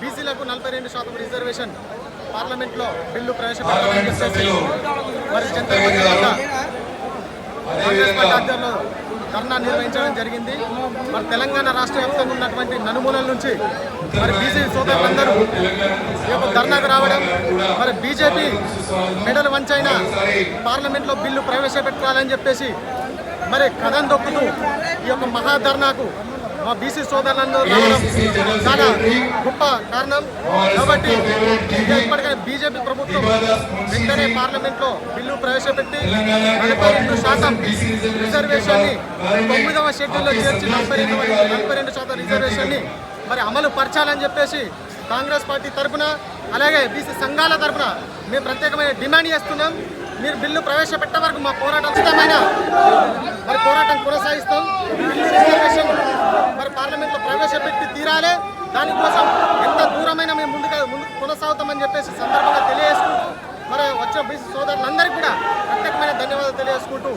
బీసీలకు నలభై రెండు శాతం రిజర్వేషన్ పార్లమెంట్లో బిల్లు ప్రవేశపెట్టాలని చెప్పేసి మరి జనతా పార్టీ వద్ద కాంగ్రెస్ పార్టీ ఆధ్వర్యంలో ధర్నా నిర్వహించడం జరిగింది. మరి తెలంగాణ రాష్ట్ర వ్యాప్తంగా ఉన్నటువంటి నలుమూలల నుంచి మరి బీసీ సోదరులందరూ ఈ యొక్క ధర్నాకు రావడం మరి బీజేపీ మెడల్ వంచైన పార్లమెంట్లో బిల్లు ప్రవేశపెట్టాలని చెప్పేసి మరి కథం దొక్కుతూ ఈ యొక్క మహాధర్నాకు మా బీసీ సోదరులందరూ రావడం చాలా గొప్ప కారణం. కాబట్టి ఇప్పటికైనా బీజేపీ ప్రభుత్వం వెంటనే పార్లమెంట్లో బిల్లు ప్రవేశపెట్టి నలభై రెండు శాతం రిజర్వేషన్ని తొమ్మిదవ షెడ్యూల్లో చేర్చి నలభై రెండు నలభై రెండు శాతం రిజర్వేషన్ని మరి అమలు పరచాలని చెప్పేసి కాంగ్రెస్ పార్టీ తరఫున అలాగే బీసీ సంఘాల తరఫున మేము ప్రత్యేకమైన డిమాండ్ చేస్తున్నాం. మీరు బిల్లు ప్రవేశపెట్టే వరకు మా పోరాటం ఖచ్చితమైన మరి పోరాటం కొనసాగిస్తాం బిల్లు రిజర్వేషన్ మరి పార్లమెంట్లో ప్రవేశపెట్టి తీరాలి. దానికోసం ఎంత దూరమైన మేము ముందుగా ముందు కొనసాగుతామని చెప్పేసి సందర్భంగా తెలియజేసుకుంటూ మరి వచ్చిన బీసీ సోదరులందరికీ కూడా ప్రత్యేకమైన ధన్యవాదాలు తెలియజేసుకుంటూ